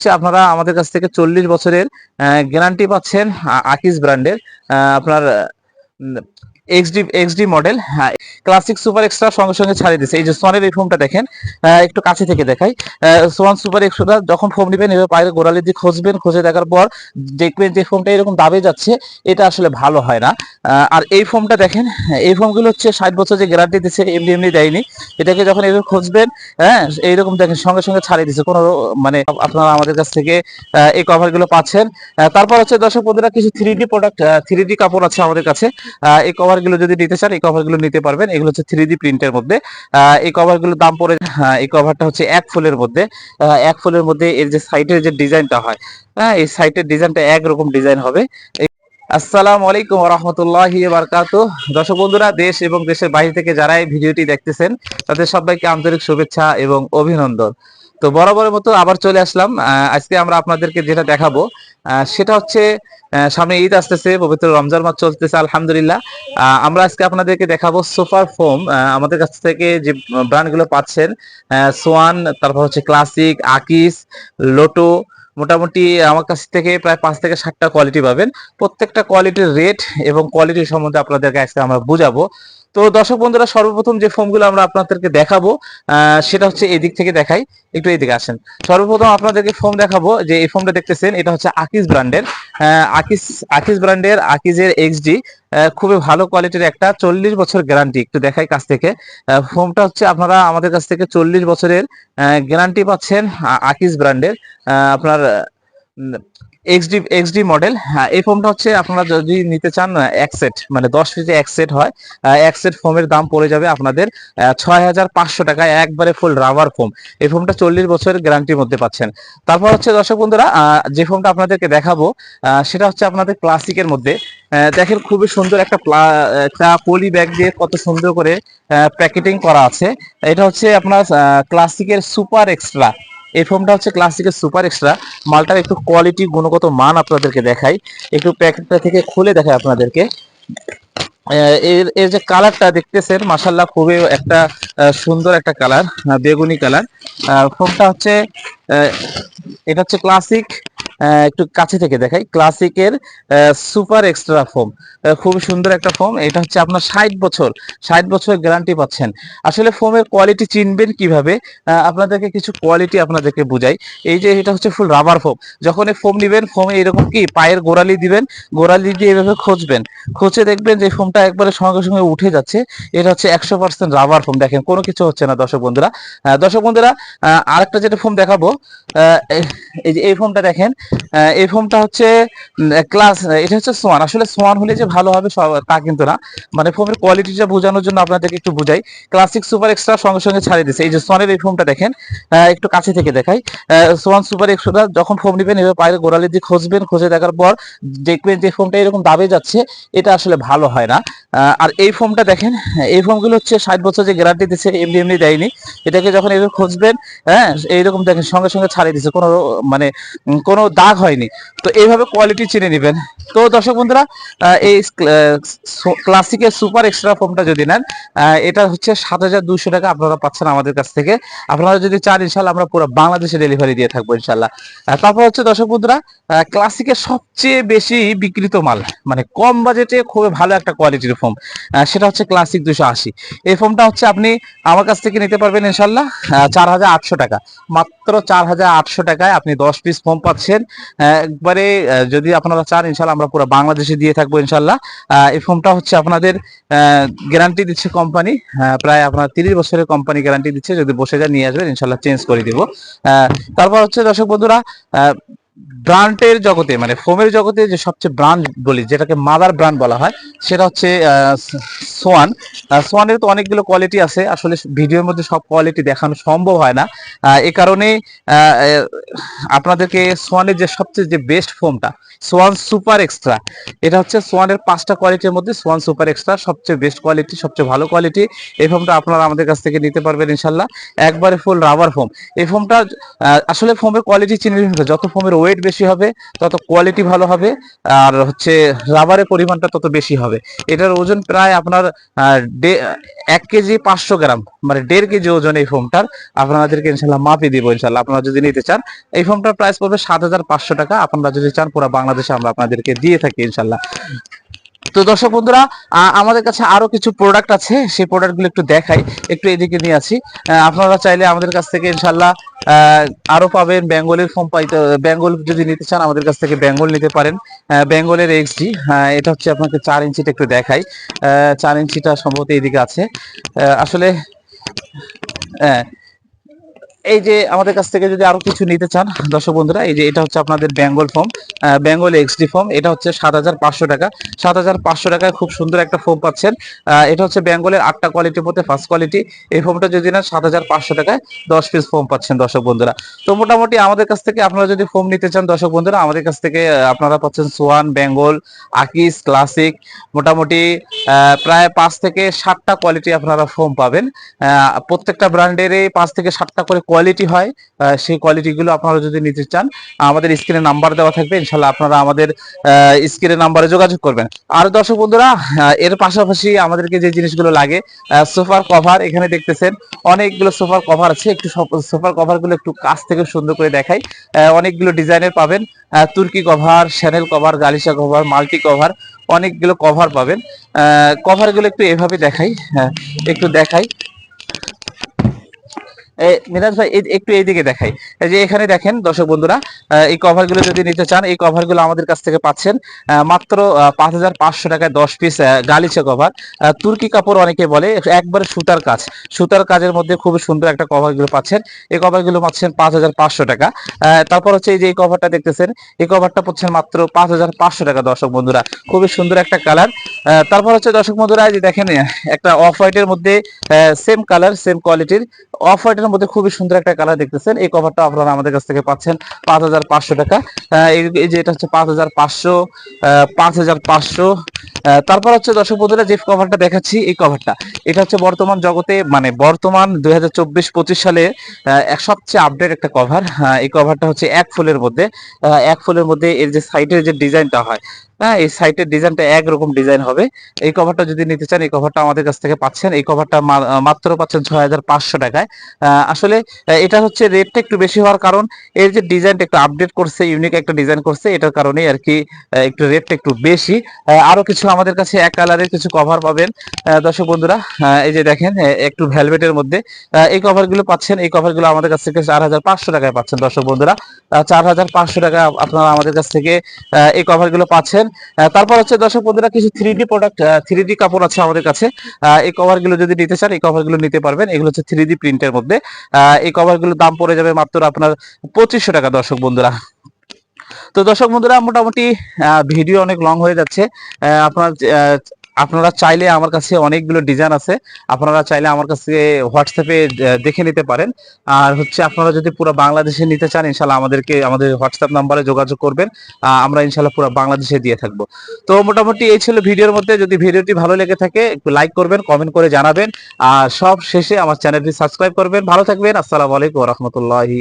আপনারা আমাদের কাছ থেকে চল্লিশ বছরের গ্যারান্টি পাচ্ছেন আকিস ব্র্যান্ডের। আপনার এক্সডি এক্সডি মডেল হ্যাঁ ক্লাসিক সুপার এক্সট্রা সঙ্গে সঙ্গে ছাড়িয়ে দিচ্ছে এই যে সোয়ানের এই দেখেন একটু কাছে থেকে দেখাই। সোয়ান সুপার এক্সট্রা যখন নেবেন এবার পায়ের দিয়ে খুঁজবেন খুঁজে দেখার পর দেখবেন যে এরকম দাবে যাচ্ছে এটা আসলে ভালো হয় না। আর এই দেখেন হ্যাঁ, এই হচ্ছে ষাট বছর যে গ্যারান্টি দিচ্ছে এমনি এমনি দেয়নি। এটাকে যখন এভাবে খুঁজবেন হ্যাঁ এইরকম দেখেন সঙ্গে সঙ্গে ছাড়িয়ে দিচ্ছে কোনো মানে আপনারা আমাদের কাছ থেকে এই কভারগুলো পাচ্ছেন। তারপর হচ্ছে দর্শক বন্ধুরা কিছু three D product three D কাপড় আছে আমাদের কাছে। এই কভার গুলো যদি নিতে চান এই কভারগুলো নিতে পারবেন। এগুলো হচ্ছে থ্রি প্রিন্টের মধ্যে। এই কভারগুলোর দাম পড়ে হ্যাঁ, এই কভারটা হচ্ছে এক ফুলের মধ্যে। এক ফুলের মধ্যে এর যে সাইডের যে ডিজাইনটা হয় হ্যাঁ এই সাইটের ডিজাইনটা একরকম ডিজাইন হবে। আসসালামু আলাইকুম রহমতুল্লাহি বারকাত দর্শক বন্ধুরা দেশ এবং দেশের বাইরে থেকে যারা এই ভিডিওটি দেখতেছেন তাদের সবাইকে আন্তরিক শুভেচ্ছা এবং অভিনন্দন। তো বরাবরের মতো আবার চলে আসলাম। আজকে আমরা আপনাদেরকে যেটা দেখাবো সেটা হচ্ছে সামনে ঈদ আসতেছে, পবিত্র রমজান মাস চলতেছে, আলহামদুলিল্লাহ। আমরা আজকে আপনাদেরকে দেখাবো সোফার ফোম আমাদের কাছ থেকে যে ব্র্যান্ডগুলো পাচ্ছেন সোয়ান, তারপর হচ্ছে ক্লাসিক, আকিস, লোটো মোটামুটি আমার কাছ থেকে প্রায় পাঁচ থেকে সাতটা কোয়ালিটি পাবেন। প্রত্যেকটা কোয়ালিটির রেট এবং কোয়ালিটি সম্বন্ধে আপনাদেরকে আজকে আমরা বুঝাবো। তো দর্শক বন্ধুরা, সর্বপ্রথম যে ফোমগুলো আমরা আপনাদেরকে দেখাবো সেটা হচ্ছে এদিক থেকে দেখাই। একটু এদিকে আসেন। সর্বপ্রথম আপনাদেরকে ফোন দেখাবো যে এই ফোনটা দেখতেছেন, এটা হচ্ছে আকিস ব্র্যান্ডের আকিস আকিস ব্র্যান্ডের আকিজের এক্সডি খুবই ভালো কোয়ালিটির একটা চল্লিশ বছর গ্যারান্টি একটু দেখাই কাছ থেকে। ফোনটা হচ্ছে আপনারা আমাদের কাছ থেকে চল্লিশ বছরের গ্যারান্টি পাচ্ছেন আকিস ব্র্যান্ডের। আপনার এক্সডি এক্সডি মডেল হ্যাঁ এই ফোমটা হচ্ছে আপনারা যদি নিতে চান এক সেট মানে দশ পিসে এক সেট হয় এক সেট ফোমের দাম পড়ে যাবে আপনাদের ছয় হাজার পাঁচশো টাকায় একবারে ফুল রাবার ফোম এই ফোমটা চল্লিশ বছরের গ্যারান্টির মধ্যে পাচ্ছেন। তারপর হচ্ছে, দর্শক বন্ধুরা যে ফোমটা আপনাদেরকে দেখাবো সেটা হচ্ছে আপনাদের ক্লাসিকের মধ্যে। দেখেন খুবই সুন্দর একটা একটা পলি ব্যাগ দিয়ে কত সুন্দর করে প্যাকেটিং করা আছে। এটা হচ্ছে আপনার ক্লাসিকের সুপার এক্সট্রা এই ফোমটা হচ্ছে ক্লাসিকের সুপার এক্সট্রা মালটার একটু কোয়ালিটি গুণগত মান আপনাদেরকে দেখাই। একটু প্যাকেটটা থেকে খুলে দেখাই আপনাদেরকে। এর এর যে কালারটা দেখতেছেন মাসাল্লাহ খুবই একটা সুন্দর একটা কালার বেগুনি কালার ফোমটা হচ্ছে এটা হচ্ছে ক্লাসিক একটু কাছে থেকে দেখাই। ক্লাসিকের সুপার এক্সট্রা ফোম খুব সুন্দর একটা ফোম এটা হচ্ছে আপনার ষাট বছর ষাট বছর গ্যারান্টি পাচ্ছেন। আসলে ফোমের কোয়ালিটি চিনবেন কীভাবে? আপনাদেরকে কিছু কোয়ালিটি আপনাদেরকে বুঝাই। এই যে এটা হচ্ছে ফুল রাবার ফোম যখন এই ফোম নিবেন ফোমে এরকম কি? পায়ের গোড়ালি দিবেন, গোড়ালি দিয়ে এভাবে খুঁজবেন। খুঁজে দেখবেন যে ফোমটা একবারে সঙ্গে সঙ্গে উঠে যাচ্ছে। এটা হচ্ছে একশো পার্সেন্ট রাবার ফোম দেখেন, কোনো কিছু হচ্ছে না দর্শক বন্ধুরা। দর্শক বন্ধুরা আরেকটা যেটা ফোম দেখাবো এই- যে এই ফোমটা দেখেন এই ফোমটা হচ্ছে ক্লাস এটা হচ্ছে সোয়ান। আসলে সোয়ান হলে যে ভালো হবে তা কিন্তু না। মানে ফোমের কোয়ালিটিটা বোঝানোর জন্য আপনাদেরকে একটু বুঝাই। ক্লাসিক সুপার এক্সট্রা সঙ্গে সঙ্গে ছাড়িয়ে দিচ্ছে এই যে সোয়ানের এই ফোমটা দেখেন একটু কাছে থেকে দেখাই। সোয়ান সুপার এক্সট্রা যখন ফোম নেবেন এবার পায়ের গোড়ালি দিয়ে খুঁজবেন, খুঁজে দেখার পর দেখবেন যে ফোমটা এরকম দাবে যাচ্ছে, এটা আসলে ভালো হয় না। আর এই ফোমটা দেখেন, এই ফোমগুলো হচ্ছে ষাট বছর যে গ্যারান্টি দিচ্ছে এমনি এমনি দেয়নি। এটাকে যখন এভাবে খুঁজবেন হ্যাঁ এইরকম দেখেন, সঙ্গে সঙ্গে ছাড়িয়ে দিচ্ছে কোনো মানে কোনো দাগ হয়নি। তো এইভাবে কোয়ালিটি চিনে নেবেন। তো দর্শক বন্ধুরা এই ক্লাসিকের সুপার এক্সট্রা ফোমটা যদি নেন এটা হচ্ছে সাত হাজার দুশো টাকা আপনারা পাচ্ছেন আমাদের কাছ থেকে। আপনারা যদি চান ইনশাল্লাহ আমরা পুরো বাংলাদেশে ডেলিভারি দিয়ে থাকব ইনশাল্লাহ তারপর হচ্ছে দর্শক বন্ধুরা ক্লাসিকের সবচেয়ে বেশি বিক্রিত মাল মানে কম বাজেটে খুবই ভালো একটা কোয়ালিটির ফোম সেটা হচ্ছে ক্লাসিক দুশো আশি। এই ফোমটা হচ্ছে আপনি আমার কাছ থেকে নিতে পারবেন ইনশাল্লাহ চার হাজার আটশো টাকা। মাত্র চার হাজার আটশো টাকায় আপনি দশ পিস ফোম পাচ্ছেন। একবারে যদি আপনারা চান ইনশাল্লাহ আমরা পুরো বাংলাদেশে দিয়ে থাকব ইনশাল্লাহ এই ফোমটা হচ্ছে আপনাদের গ্যারান্টি দিচ্ছে কোম্পানি প্রায় আপনার তিরিশ বছরের কোম্পানি গ্যারান্টি দিচ্ছে। যদি বসে যায় নিয়ে আসবেন ইনশাল্লাহ চেঞ্জ করে দিব। তারপর হচ্ছে দর্শক বন্ধুরা ব্র্যান্ডের জগতে মানে ফোমের জগতে যে সবচেয়ে ব্র্যান্ড বলি, যেটাকে মাদার ব্র্যান্ড বলা হয়, সেটা হচ্ছে সোয়ান। সোয়ানের তো অনেকগুলো কোয়ালিটি আছে। আসলে ভিডিওর মধ্যে সব কোয়ালিটি দেখানো সম্ভব হয় না। এ কারণে আপনাদেরকে সোয়ানের যে সবচেয়ে যে বেস্ট ফোমটা সোয়ান সুপার এক্সট্রা, এটা হচ্ছে সোয়ানের পাঁচটা কোয়ালিটির মধ্যে সোয়ান সুপার এক্সট্রা, সবচেয়ে বেস্ট কোয়ালিটি সবচেয়ে ভালো কোয়ালিটি এই ফোমটা আপনারা আমাদের কাছ থেকে নিতে পারবেন ইনশাল্লাহ। একবারে ফুল রাবার ফোম এই ফোমটা আসলে ফোমের কোয়ালিটি চিনে যত ফোমের ওয়েট বেশি হবে, তত কোয়ালিটি ভালো হবে, আর হচ্ছে রাবারের পরিমাণটা তত বেশি হবে। এটার ওজন প্রায় আপনার এক কেজি পাঁচশো গ্রাম মানে দেড় কেজি ওজন এই ফোমটার আপনাদেরকে ইনশাল্লাহ মাপি দিব ইনশাল্লাহ আপনারা যদি নিতে চান, এই ফোমটার প্রাইস পড়বে সাত হাজার পাঁচশো টাকা। আপনারা যদি চান, পুরো বাংলাদেশে আমরা আপনাদেরকে দিয়ে থাকি ইনশাল্লাহ তো দর্শক বন্ধুরা আমাদের কাছে আরও কিছু প্রোডাক্ট আছে সেই প্রোডাক্টগুলো একটু দেখাই একটু এদিকে নিয়ে আসি। আপনারা চাইলে আমাদের কাছ থেকে ইনশাল্লাহ আরও পাবেন বেঙ্গলের ফোম পাইতে বেঙ্গল যদি নিতে চান আমাদের কাছ থেকে বেঙ্গল নিতে পারেন। বেঙ্গলের এক্সডি এটা হচ্ছে আপনাকে চার ইঞ্চিটা একটু দেখাই। চার ইঞ্চিটা সম্ভবত এদিকে আছে। আসলে আহ, এই যে আমাদের কাছ থেকে যদি আরও কিছু নিতে চান, দর্শক বন্ধুরা, এই যে এটা হচ্ছে আপনাদের Bengal foam Bengal XD foam, এটা হচ্ছে সাত হাজার পাঁচশো টাকা। সাত হাজার পাঁচশো টাকায় খুব সুন্দর একটা ফোম পাচ্ছেন। এটা হচ্ছে বেঙ্গলের আটটা কোয়ালিটির মধ্যে ফার্স্ট কোয়ালিটি এই ফোমটা যদি নেন, সাত হাজার পাঁচশো টাকায় দশ পিস ফোম পাচ্ছেন, দর্শক বন্ধুরা। তো মোটামুটি আমাদের কাছ থেকে আপনারা যদি ফোম নিতে চান, দর্শক বন্ধুরা, আমাদের কাছ থেকে আপনারা পাচ্ছেন সোয়ান, বেঙ্গল, আকিস, ক্লাসিক। মোটামুটি প্রায় পাঁচ থেকে সাতটা কোয়ালিটি আপনারা ফোম পাবেন। প্রত্যেকটা ব্র্যান্ডেরই পাঁচ থেকে সাতটা করে কোয়ালিটি হয় সেই কোয়ালিটি গুলো আপনারা যদি নিতে চান আমাদের স্ক্রিনে নাম্বার দেওয়া থাকবে ইনশাল্লাহ আপনারা আমাদের স্ক্রিনে নাম্বারে যোগাযোগ করবেন। আর দর্শক বন্ধুরা এর পাশাপাশি আমাদেরকে যে জিনিসগুলো লাগে সোফার কভার এখানে দেখতেছেন অনেকগুলো সোফার কভার আছে একটু সোফার কভারগুলো একটু কাছ থেকে সুন্দর করে দেখাই। অনেকগুলো ডিজাইনের পাবেন তুর্কি কভার শ্যানেল কভার গালিসা কভার মাল্টি কভার অনেকগুলো কভার পাবেন। কভারগুলো একটু এভাবে দেখাই হ্যাঁ, একটু দেখাই। মিরাজ ভাই একটু এইদিকে দেখাই। যে এখানে দেখেন, দর্শক বন্ধুরা এই কভারগুলো যদি নিতে চান, এই কভারগুলো আমাদের কাছ থেকে পাচ্ছেন মাত্র পাঁচ হাজার পাঁচশো টাকায় দশ পিস গালিচা কভার তুর্কি কাপড় অনেকে বলে, একবারে সুতার কাজ। সুতার কাজের মধ্যে খুবই সুন্দর একটা কভারগুলো পাচ্ছেন। এই কভারগুলো পাচ্ছেন পাঁচ হাজার পাঁচশো টাকা। তারপর হচ্ছে এই যে এই কভারটা দেখতেছেন, এই কভারটা পাচ্ছেন মাত্র পাঁচ হাজার পাঁচশো টাকা, দর্শক বন্ধুরা। খুবই সুন্দর একটা কালার তারপর হচ্ছে দর্শক বন্ধুরা যে দেখেন, একটা অফ হোয়াইটের মধ্যে সেম কালার সেম কোয়ালিটির অফ হোয়াইটের মধ্যে খুবই সুন্দর একটা কালার দেখতেছেন। এই কভারটা আপনারা আমাদের কাছ থেকে পাচ্ছেন পাঁচ হাজার পাঁচশো টাকা। এই যে এটা হচ্ছে পাঁচ হাজার পাঁচশো পাঁচ হাজার পাঁচশো। তারপর হচ্ছে দর্শক বন্ধুরা যে কভারটা দেখাচ্ছি এই কভারটা এটা হচ্ছে বর্তমান জগতে মানে বর্তমান দুই হাজার সালে এক সবচেয়ে আপডেট একটা কভার এই কভারটা হচ্ছে এক ফুলের মধ্যে এক ফুলের মধ্যে এর যে সাইডের যে ডিজাইনটা হয় হ্যাঁ এই সাইটের ডিজাইনটা একরকম ডিজাইন হবে। এই কভারটা যদি নিতে চান এই কভারটা আমাদের কাছ থেকে পাচ্ছেন। এই কভারটা মাত্র পাচ্ছেন ছয় হাজার পাঁচশো টাকায়। আসলে এটা হচ্ছে রেটটা একটু বেশি হওয়ার কারণ এর যে ডিজাইনটা একটু আপডেট করছে ইউনিক একটা ডিজাইন করছে এটার কারণেই আর কি একটু রেটটা একটু বেশি। আহ, আরও কিছু আমাদের কাছে এক কালারের কিছু কভার পাবেন। দর্শক বন্ধুরা এই যে দেখেন একটু ভেলভেটের মধ্যে। এই কভারগুলো পাচ্ছেন, এই কভারগুলো আমাদের কাছ থেকে চার হাজার পাঁচশো টাকায় পাচ্ছেন দর্শক বন্ধুরা। চার হাজার পাঁচশো টাকা আপনারা আমাদের কাছ থেকে এই কভারগুলো পাচ্ছেন। তারপর হচ্ছে দর্শক বন্ধুরা, কিছু three D product three D কাপড় আছে আমাদের কাছে। এই কভারগুলো যদি নিতে চান, এই কভারগুলো নিতে পারবেন। এগুলো হচ্ছে থ্রি ডি প্রিন্টের মধ্যে। এই কভারগুলোর দাম পড়ে যাবে মাত্র আপনার পঁচিশশো টাকা দর্শক বন্ধুরা। তো দর্শক বন্ধুরা, মোটামুটি ভিডিও অনেক লং হয়ে যাচ্ছে। আপনার আপনারা চাইলে আমার কাছে অনেকগুলো ডিজাইন আছে। আপনারা চাইলে আমার কাছে হোয়াটসঅ্যাপে দেখে নিতে পারেন। আর হচ্ছে আপনারা যদি পুরো বাংলাদেশে নিতে চান ইনশাল্লাহ আমাদেরকে, আমাদের হোয়াটসঅ্যাপ নাম্বারে যোগাযোগ করবেন। আমরা ইনশাল্লাহ পুরো বাংলাদেশে দিয়ে থাকব। তো মোটামুটি এই ছিল ভিডিওর মধ্যে। যদি ভিডিওটি ভালো লেগে থাকে, একটু লাইক করবেন কমেন্ট করে জানাবেন। আর সব শেষে আমার চ্যানেলটি সাবস্ক্রাইব করবেন। ভালো থাকবেন। আসসালামু আলাইকুম রহমতুল্লাহি